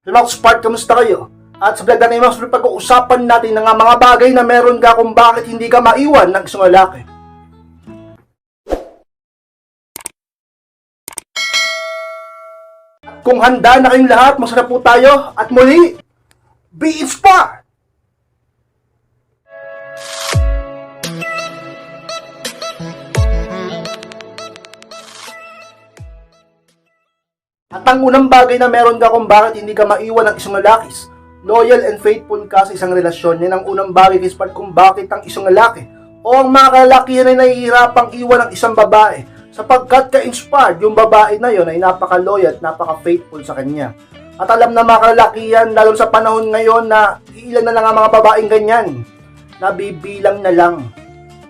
Remote Spark, kamusta kayo? At sa vlog natin, mas pag-uusapan natin ng mga bagay na meron ka kung bakit hindi ka maiwan ng isang lalaki. Kung handa na kayong lahat, masarap po tayo at muli, be inspired! At ang unang bagay na meron ka kung bakit hindi ka maiwan ng isang lalaki, loyal and faithful ka sa isang relasyon. Yan ang unang bagay Kispart kung bakit ang isang lalaki o ang mga kalalakihan ay nahihirapang iwan ng isang babae sapagkat ka-inspired yung babae na yon ay napaka-loyal at napaka-faithful sa kanya. At alam na mga kalalakihan, lalo sa panahon ngayon na ilan na lang ang mga babaeng ganyan, nabibilang na lang.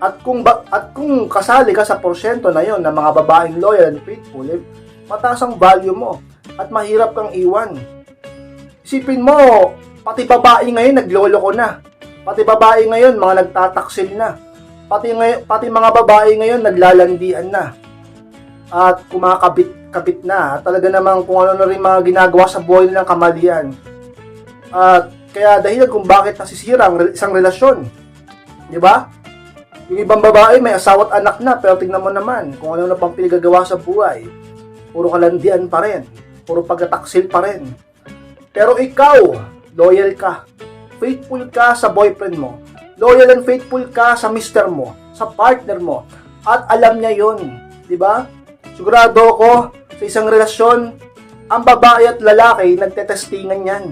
At kung ba, at kung kasali ka sa porsyento na yon ng mga babaeng loyal and faithful, eh, mataas ang value mo at mahirap kang iwan. Isipin mo, pati babae ngayon nagloloko na. Pati babae ngayon mga nagtataksil na. Pati ngay, pati mga babae ngayon naglalandian na. At kumakabit-kabit na. Talaga namang kung ano na rin mga ginagawa sa buhay nilang kamalian. At kaya dahilan kung bakit nasisira ang isang relasyon. Di ba? Yung ibang babae may asawa at anak na pero tingnan mo naman kung ano na pang pinagagawa sa buhay. Puro kalandian pa rin. Puro pagkataksil pa rin. Pero ikaw, loyal ka. Faithful ka sa boyfriend mo. Loyal and faithful ka sa mister mo, sa partner mo. At alam niya yon, di ba? Sigurado ako sa isang relasyon, ang babae at lalaki nagtetestingan yan.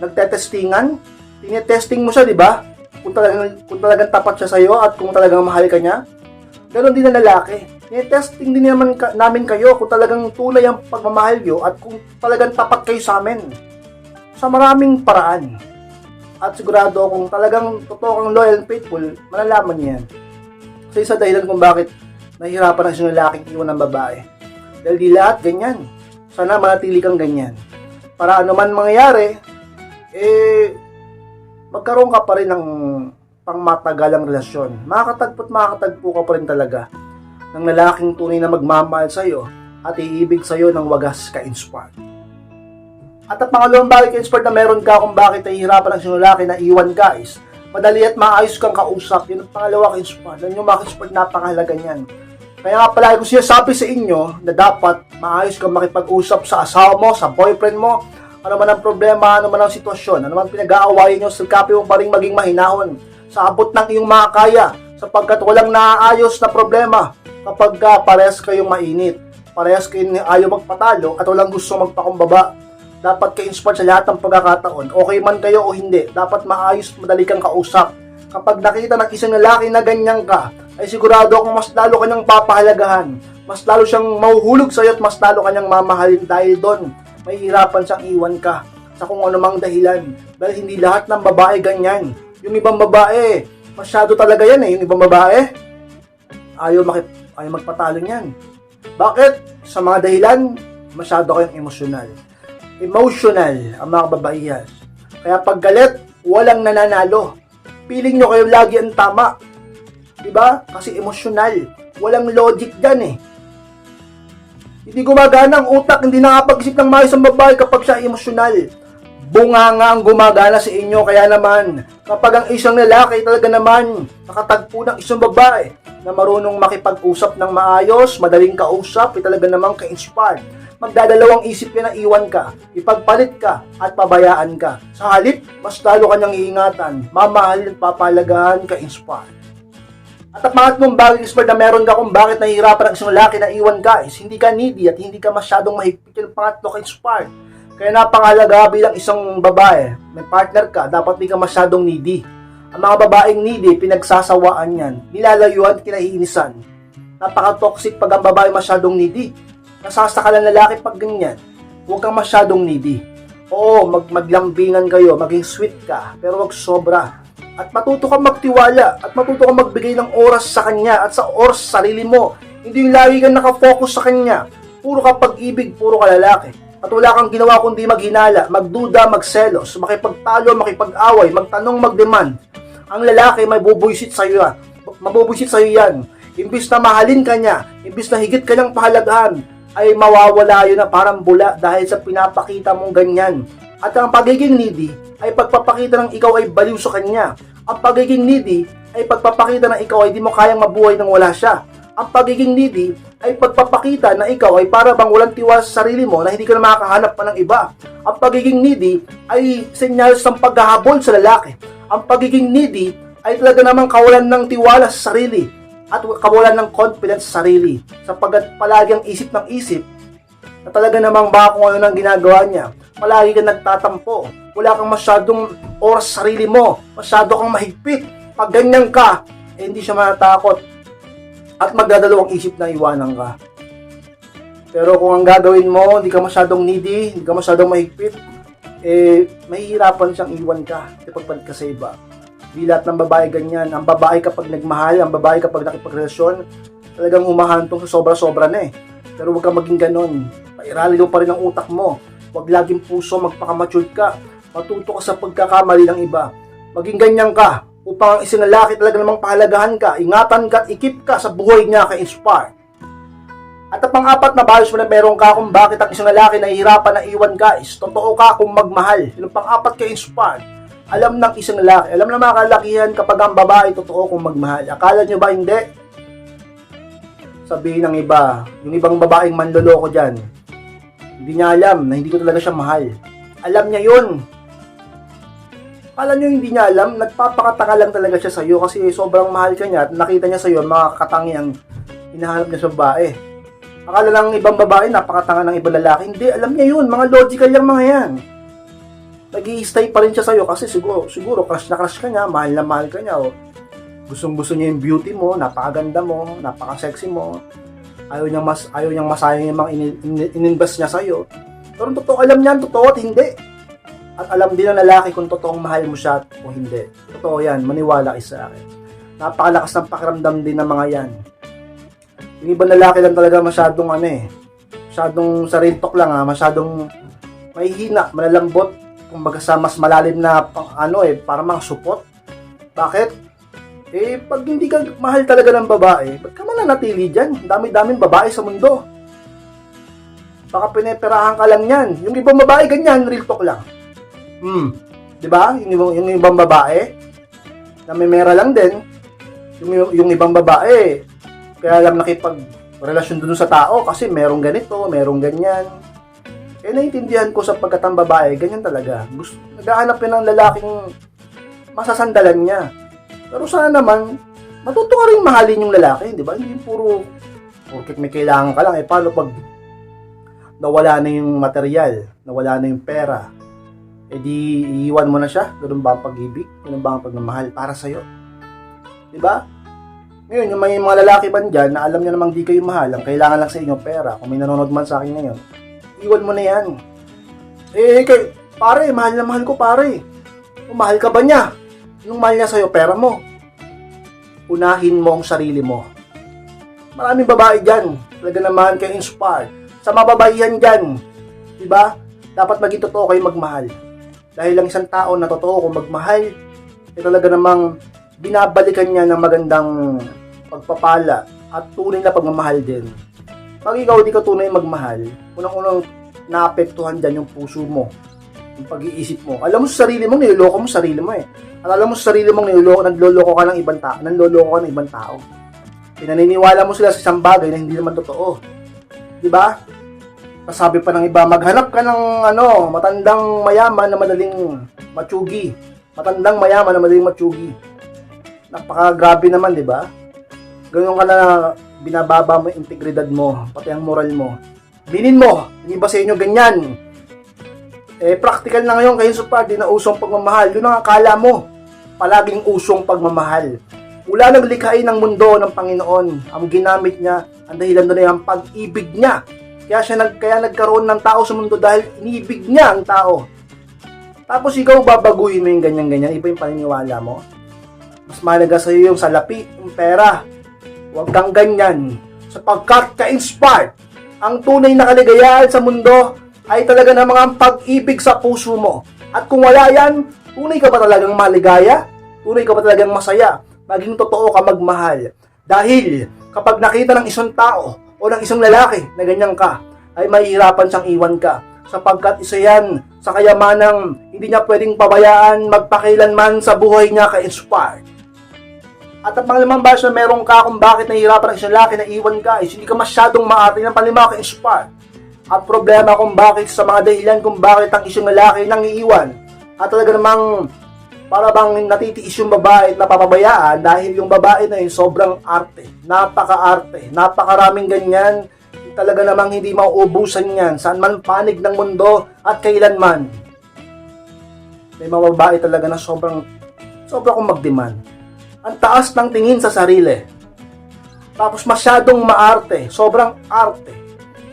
Nagtetestingan? Tinetesting mo siya, di ba? Kung talagang, kung talagang tapat siya sa'yo at kung talagang mahal ka niya. Ganon din ang lalaki. Tinetesting din naman ka, namin kayo kung talagang tunay ang pagmamahal nyo at kung talagang tapat kayo sa amin. Sa maraming paraan. At sigurado kung talagang totoo kang loyal and faithful, malalaman niya yan. Sa isa dahilan kung bakit nahihirapan ang isang lalaking iwan ng babae. Dahil di lahat ganyan. Sana manatili kang ganyan. Para ano man mangyayari, eh, magkaroon ka pa rin ng pangmatagalang relasyon. Makakatagpo at makakatagpo ka pa rin talaga ng lalaking tunay na magmamahal sa'yo at iibig sa'yo ng wagas ka-inspired. At ang pangalawang bagay ka-inspired na meron ka kung bakit nahihirapan ang isang lalaki na iwan ka is madali at maayos kang kausap. Yun ang pangalawa ka-inspired. Yan yung mga ka-inspired napakahalaga niyan. Kaya nga palagi ko sinasabi sa inyo na dapat maayos kang makipag-usap sa asawa mo, sa boyfriend mo, ano man ang problema, ano man ang sitwasyon, ano man pinag-aawayan nyo, silkapin mo pa rin maging mahinahon sa abot ng iyong makakaya sapagkat walang naaayos na problema kapag uh, parehas kayong mainit. Parehas kayong ayaw magpatalo at walang gusto magpakumbaba. Dapat ka-inspired sa lahat ng pagkakataon. Okay man kayo o hindi, dapat maayos, madali kang kausap. Kapag nakita ng isang lalaki na ganyan ka, ay sigurado akong mas lalo kanyang papahalagahan. Mas lalo siyang mahuhulog sa'yo at mas lalo kanyang mamahalin dahil doon may hirapan siyang iwan ka sa kung anumang dahilan. Dahil hindi lahat ng babae ganyan. Yung ibang babae, masyado talaga yan eh. Yung ibang babae, ayaw, makip, ayaw magpatalo niyan. Bakit? Sa mga dahilan, masyado kayong emosyonal. Emotional ang mga babaihan. Kaya pag galit, walang nananalo. Feeling nyo kayo lagi ang tama. Diba? Kasi emosyonal. Walang logic dyan eh. Hindi gumagana ang utak, hindi nakapag-isip ng maayos ang babae kapag siya emosyonal. Bunga nga ang gumagana sa inyo, kaya naman, kapag ang isang lalaki talaga naman nakatagpo ng isang babae na marunong makipag-usap ng maayos, madaling kausap, ay talaga namang ka-inspired. Magdadalawang isip ka na iwan ka, ipagpalit ka, at pabayaan ka. Sa halip, mas lalo kanyang iingatan, mamahalin papalagahan ka-inspired. At ang pangatlong bagay is na meron ka kung bakit nahihirapan ang isang lalaki na iwan ka is hindi ka needy at hindi ka masyadong mahigpit yung pangatlo ka inspired. Kaya napangalaga bilang isang babae, may partner ka, dapat hindi ka masyadong needy. Ang mga babaeng needy, pinagsasawaan yan, nilalayuan at kinaiinisan. Napaka-toxic pag ang babae masyadong needy. Nasasakalan lalaki pag ganyan. Huwag kang masyadong needy. Oo, mag maglambingan kayo, maging sweet ka, pero wag sobra at matuto kang magtiwala at matuto kang magbigay ng oras sa kanya at sa oras sa sarili mo. Hindi yung lagi kang nakafocus sa kanya. Puro ka pag-ibig, puro ka lalaki. At wala kang ginawa kundi maghinala, magduda, magselos, makipagtalo, makipag-away, magtanong, magdemand. Ang lalaki may bubuisit sa iyo. Mabubuisit sa iyo yan. Imbis na mahalin ka niya, imbis na higit kanyang pahalagahan, ay mawawala yun na parang bula dahil sa pinapakita mong ganyan. At ang pagiging needy ay pagpapakita ng ikaw ay baliw sa kanya. Ang pagiging needy ay pagpapakita ng ikaw ay di mo kayang mabuhay nang wala siya. Ang pagiging needy ay pagpapakita na ikaw ay para bang walang tiwala sa sarili mo na hindi ka na makakahanap pa ng iba. Ang pagiging needy ay senyales ng paghahabol sa lalaki. Ang pagiging needy ay talaga namang kawalan ng tiwala sa sarili at kawalan ng confidence sa sarili sapagkat palagi ang isip ng isip na talaga namang baka kung ano nang ginagawa niya. Palagi ka nagtatampo. Wala kang masyadong oras sa sarili mo. Masyado kang mahigpit. Pag ganyan ka, eh, hindi siya matatakot. At magdadalawang isip na iwanan ka. Pero kung ang gagawin mo, hindi ka masyadong needy, hindi ka masyadong mahigpit, eh, mahihirapan siyang iwan ka kapag ka sa iba. Di lahat ng babae ganyan. Ang babae kapag nagmahal, ang babae kapag nakipagrelasyon, talagang umahantong sa sobra-sobra na eh. Pero huwag kang maging ganon. Pairali mo pa rin ang utak mo. Huwag laging puso, magpakamature ka. Matuto ka sa pagkakamali ng iba. Maging ganyan ka upang ang isang lalaki talaga namang pahalagahan ka, ingatan ka at ikip ka sa buhay niya ka-inspire. At ang pang-apat na bias mo na meron ka kung bakit ang isang lalaki nahihirapan na iwan ka is totoo ka kung magmahal. Yung pang-apat ka inspired. Alam ng isang lalaki, alam ng mga kalakihan kapag ang babae totoo kung magmahal. Akala nyo ba hindi? Sabihin ng iba, yung ibang babaeng manloloko dyan, hindi niya alam na hindi ko talaga siya mahal. Alam niya yun. Akala nyo hindi niya alam, nagpapakataka lang talaga siya sa'yo kasi sobrang mahal ka niya at nakita niya sa'yo ang mga katangiang hinahanap niya sa babae. Akala lang ibang babae, napakatanga ng ibang lalaki. Hindi, alam niya yun. Mga logical yung mga yan. nag stay pa rin siya sa'yo kasi siguro, siguro crush na crush ka niya, mahal na mahal ka niya. O, gustong gusto niya yung beauty mo, napakaganda mo, napaka-sexy mo. Ayaw niyang, mas, ayaw niyang masayang yung mga in, in, in-invest niya sa'yo. Pero totoo, alam niya, totoo at hindi. At alam din ng lalaki kung totoong mahal mo siya o hindi. Totoo yan, maniwala kayo sa akin. Napakalakas ng pakiramdam din ng mga yan. Yung ibang lalaki lang talaga masyadong ano eh, masyadong sa real talk lang ha, masyadong mahihina, malalambot, kumbaga sa mas malalim na ano eh, para mga supot. Bakit? Eh, pag hindi ka mahal talaga ng babae, ba't ka mananatili dyan? Dami-daming babae sa mundo. Baka pineperahan ka lang yan. Yung ibang babae, ganyan, real talk lang. Hmm. Di ba? Yung, yung ibang babae, na may mera lang din, yung, yung ibang babae, kaya lang nakipag relasyon dun sa tao kasi merong ganito, merong ganyan. Eh, naiintindihan ko sa pagkatang babae, ganyan talaga. Gusto, naghahanap yun ng lalaking masasandalan niya. Pero sana naman, matuto ka rin mahalin yung lalaki, di ba? Hindi puro, porkit may kailangan ka lang. Eh, paano pag nawala na yung material, nawala na yung pera, eh di iiwan mo na siya? Ganun ba ang pag-ibig? Ganun ba ang pagmamahal para sa'yo? Di ba? Ngayon, yung may mga lalaki man dyan na alam niya namang di kayo mahal, ang kailangan lang sa inyo pera, kung may nanonood man sa akin ngayon, iwan mo na yan. Eh, kay, pare, mahal na mahal ko, pare. Kung mahal ka ba niya? Yung mahal niya sa'yo, pera mo. Unahin mo ang sarili mo. Maraming babae dyan. Talaga naman kayo inspired. Sa mababaihan dyan, di ba? Dapat maging totoo kayo magmahal. Dahil lang isang tao na totoo kung magmahal, eh talaga namang binabalikan niya ng magandang pagpapala at tunay na pagmamahal din. Pag ikaw di ka tunay magmahal, unang-unang naapektuhan dyan yung puso mo, yung pag-iisip mo. Alam mo sa sarili mo, niloloko mo sa sarili mo eh. At alam mo sa sarili mo, niloloko, nagloloko ka ng ibang tao, nanloloko ka ng ibang tao. Pinaniniwala mo sila sa isang bagay na hindi naman totoo. Di ba? Sabi pa ng iba, maghanap ka ng ano, matandang mayaman na madaling matsugi. Matandang mayaman na madaling matsugi. Napaka-grabe naman, di ba? Ganun ka na binababa mo yung integridad mo, pati ang moral mo. Binin mo, hindi ba sa inyo ganyan? Eh, practical na ngayon kayo sa di na usong pagmamahal. Yun ang akala mo. Palaging usong pagmamahal. Mula nang likhain ng mundo ng Panginoon, ang ginamit niya, ang dahilan ay ang pag-ibig niya. Kaya siya nag, kaya nagkaroon ng tao sa mundo dahil inibig niya ang tao. Tapos ikaw babaguhin mo yung ganyan-ganyan, iba yung paniniwala mo. Mas mahalaga sa iyo yung salapi, yung pera. Huwag kang ganyan. Sapagkat ka-inspired, ang tunay na kaligayahan sa mundo ay talaga namang ang pag-ibig sa puso mo. At kung wala yan, tunay ka ba talagang maligaya? Tunay ka ba talagang masaya? Maging totoo ka magmahal. Dahil kapag nakita ng isang tao o ng isang lalaki na ganyan ka, ay mahihirapan siyang iwan ka. Sapagkat isa yan sa kayamanang hindi niya pwedeng pabayaan magpakailanman sa buhay niya ka-inspired. At ang pangalimang basyo, meron ka kung bakit nahihirapan ang isang lalaki na iwan ka is hindi ka masyadong maarte ng panglima ka-inspired. Ang problema kung bakit sa mga dahilan kung bakit ang isang lalaki nang iiwan at talaga namang para bang natitiis yung babae at napapabayaan dahil yung babae na yun sobrang arte, napaka-arte, napakaraming ganyan, talaga namang hindi mauubusan yan saan man panig ng mundo at kailanman. May mga babae talaga na sobrang, sobrang kong mag-demand. Ang taas ng tingin sa sarili. Tapos masyadong maarte, sobrang arte.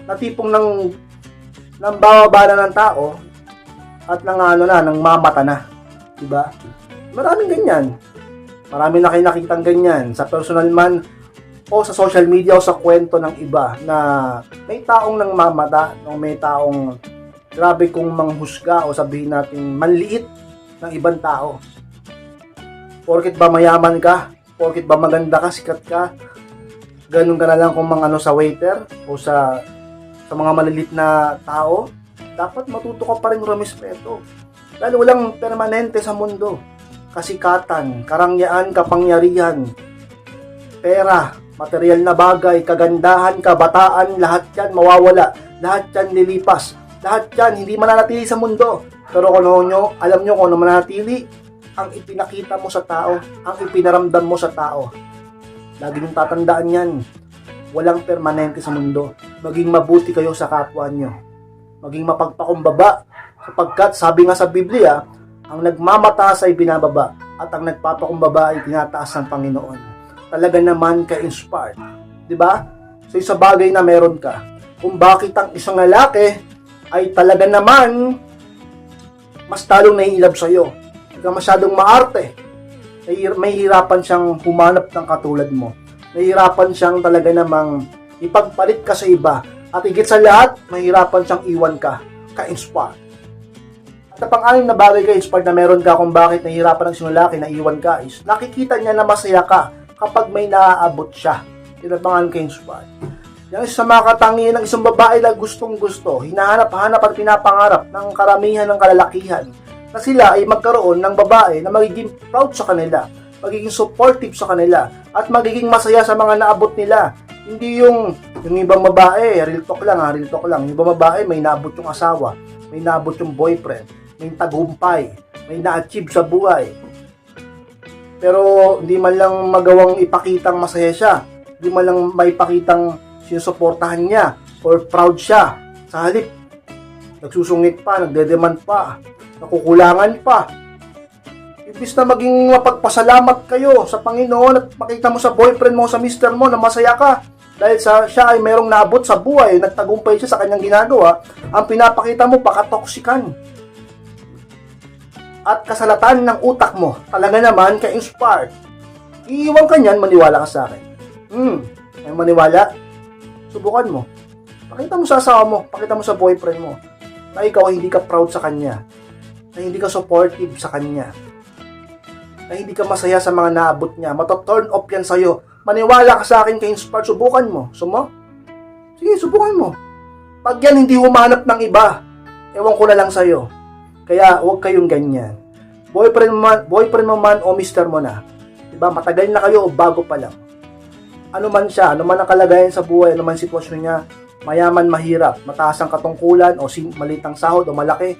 Na tipong nang, nang bababa ng tao at nang ano na, nang mamata na. Diba? Maraming ganyan. Marami na kayo nakitang ganyan sa personal man o sa social media o sa kwento ng iba na may taong nang mamata, o may taong grabe kong manghusga o sabihin natin manliit ng ibang tao. Porkit ba mayaman ka? Porkit ba maganda ka, sikat ka? Ganun ka na lang kung mga ano sa waiter o sa sa mga malilit na tao, dapat matuto ka pa rin rumispeto. Dahil walang permanente sa mundo. Kasikatan, karangyaan, kapangyarihan, pera, material na bagay, kagandahan, kabataan, lahat yan mawawala. Lahat yan lilipas. Lahat yan hindi mananatili sa mundo. Pero kung ano nyo, alam nyo kung ano mananatili, ang ipinakita mo sa tao, ang ipinaramdam mo sa tao. Lagi nyung tatandaan yan. Walang permanente sa mundo. Maging mabuti kayo sa kapwa nyo. Maging mapagpakumbaba. Sapagkat sabi nga sa Biblia, ang nagmamataas ay binababa at ang nagpapakumbaba ay tinataas ng Panginoon. Talaga naman ka-inspired. ba? So sa bagay na meron ka. Kung bakit ang isang lalaki ay talaga naman mas talong naiilab sa iyo. Hindi ka masyadong maarte. May hirapan siyang humanap ng katulad mo. Nahihirapan siyang talaga namang ipagpalit ka sa iba. At higit sa lahat, mahirapan siyang iwan ka. Ka-inspire. Ang pang-anim na bagay ka, inspired na meron ka kung bakit nahihirapan ang isang lalaki na iwan ka is nakikita niya na masaya ka kapag may naaabot siya. Yun ang pangalan ka inspired. Yan sa mga katangian ng isang babae na gustong gusto, hinahanap-hanap at pinapangarap ng karamihan ng kalalakihan na sila ay magkaroon ng babae na magiging proud sa kanila, magiging supportive sa kanila, at magiging masaya sa mga naabot nila. Hindi yung, yung ibang babae, real talk lang ha, real talk lang. Yung ibang babae, may naabot yung asawa, may naabot yung boyfriend, may tagumpay, may na-achieve sa buhay. Pero hindi man lang magawang ipakitang masaya siya, hindi man lang maipakitang sinusuportahan niya or proud siya. Sa halip, nagsusungit pa, nagdedemand pa, nakukulangan pa. Ibis na maging mapagpasalamat kayo sa Panginoon at makita mo sa boyfriend mo, sa mister mo na masaya ka dahil sa siya ay merong naabot sa buhay, nagtagumpay siya sa kanyang ginagawa, ang pinapakita mo pakatoksikan at kasalatan ng utak mo, talaga naman ka-inspired. Iiwan ka niyan, maniwala ka sa akin. Hmm, ay maniwala? Subukan mo. Pakita mo sa asawa mo, pakita mo sa boyfriend mo, na ikaw ay hindi ka proud sa kanya, na hindi ka supportive sa kanya, na hindi ka masaya sa mga naabot niya, mato-turn off yan sa'yo. Maniwala ka sa akin ka-inspired, subukan mo. Sumo? Sige, subukan mo. Pag yan hindi humanap ng iba, ewan ko na lang sa'yo. Kaya huwag kayong ganyan. Boyfriend mo man, boyfriend mo man o mister mo na. 'Di ba? Matagal na kayo o bago pa lang. Ano man siya, ano man ang kalagayan sa buhay, ano man sitwasyon niya, mayaman, mahirap, mataas ang katungkulan o malitang sahod o malaki,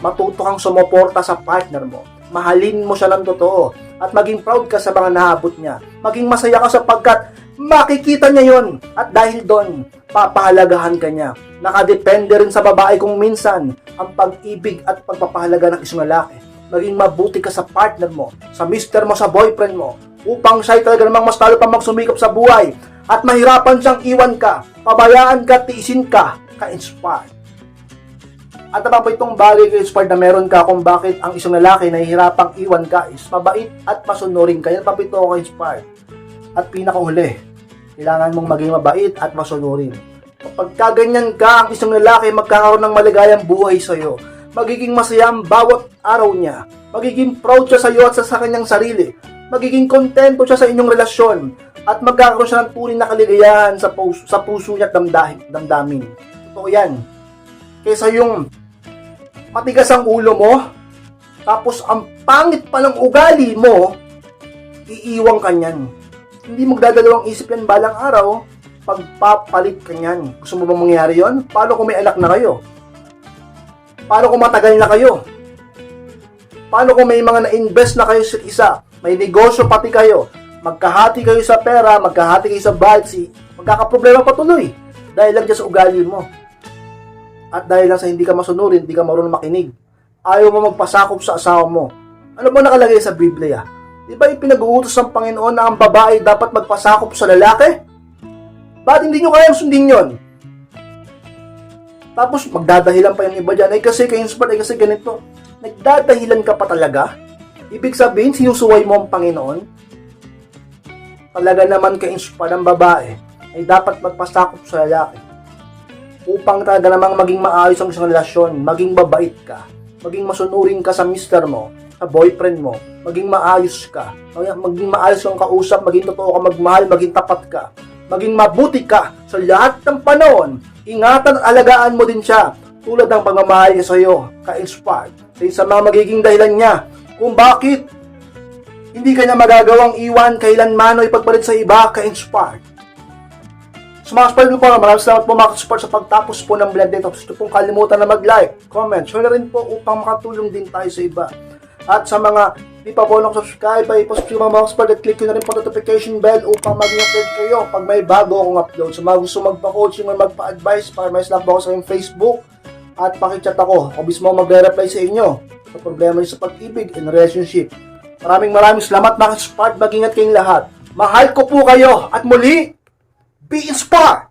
matuto kang sumuporta sa partner mo. Mahalin mo siya ng totoo at maging proud ka sa mga naabot niya. Maging masaya ka sapagkat makikita niya yon at dahil doon, papahalagahan ka niya. Nakadepende rin sa babae kung minsan ang pag-ibig at pagpapahalaga ng isang lalaki. Maging mabuti ka sa partner mo, sa mister mo, sa boyfriend mo, upang siya talaga namang mas talo pa magsumikap sa buhay at mahirapan siyang iwan ka, pabayaan ka, tiisin ka, ka-inspire. At ang pa itong bagay kay inspired na meron ka kung bakit ang isang lalaki nahihirapang iwan ka is mabait at masunurin ka. Yan pa ito ka inspired. At pinakahuli, kailangan mong maging mabait at masunurin. Kapag kaganyan ka, ang isang lalaki magkakaroon ng maligayang buhay sa iyo. Magiging masaya ang bawat araw niya. Magiging proud siya sa iyo at sa, sa kanyang sarili. Magiging kontento siya sa inyong relasyon. At magkakaroon siya ng tunay na kaligayahan sa puso, sa puso niya at damdahin, damdamin. Totoo yan. Kaysa yung matigas ang ulo mo, tapos ang pangit pa ng ugali mo, iiwang ka niyan. Hindi magdadalawang isip yan balang araw, pagpapalit ka niyan. Gusto mo bang mangyari yon? Paano kung may anak na kayo? Paano kung matagal na kayo? Paano kung may mga na-invest na kayo sa isa? May negosyo pati kayo. Magkahati kayo sa pera, magkahati kayo sa budget, si magkakaproblema patuloy. Dahil lang dyan sa ugali mo. At dahil lang sa hindi ka masunurin, hindi ka marunong makinig. Ayaw mo magpasakop sa asawa mo. Ano ba nakalagay sa Biblia? Di ba ipinag-uutos ng Panginoon na ang babae dapat magpasakop sa lalaki? Bakit hindi nyo kayang sundin yon? Tapos magdadahilan pa yung iba dyan, ay kasi ka-inspired, ay kasi ganito. Nagdadahilan ka pa talaga? Ibig sabihin, sinusuway mo ang Panginoon? Talaga naman ka-inspired ang babae, ay dapat magpasakop sa lalaki. Upang talaga namang maging maayos ang isang relasyon, maging babait ka, maging masunurin ka sa mister mo, sa boyfriend mo, maging maayos ka, maging maayos kang kausap, maging totoo ka magmahal, maging tapat ka, maging mabuti ka sa lahat ng panahon, ingatan at alagaan mo din siya tulad ng pagmamahal niya sa iyo, ka-inspired. Sa mga magiging dahilan niya kung bakit hindi kanya magagawang iwan kailanman o ipagpalit sa iba, ka-inspired. Sa mga ko po, maraming salamat po mga support sa pagtapos po ng vlog dito. Gusto pong kalimutan na mag-like, comment, share na rin po upang makatulong din tayo sa iba. At sa mga di pa po subscribe ay i-subscribe mga support at click nyo na rin po notification bell upang maging update kayo pag may bago akong upload. Sa mga gusto magpa-coaching o magpa-advise para may slap ako sa aking Facebook at pakichat ako. Ako mismo magre-reply sa inyo sa problema niyo sa pag-ibig and relationship. Maraming maraming salamat mga support. Mag-ingat kayong lahat. Mahal ko po kayo at muli, be inspired!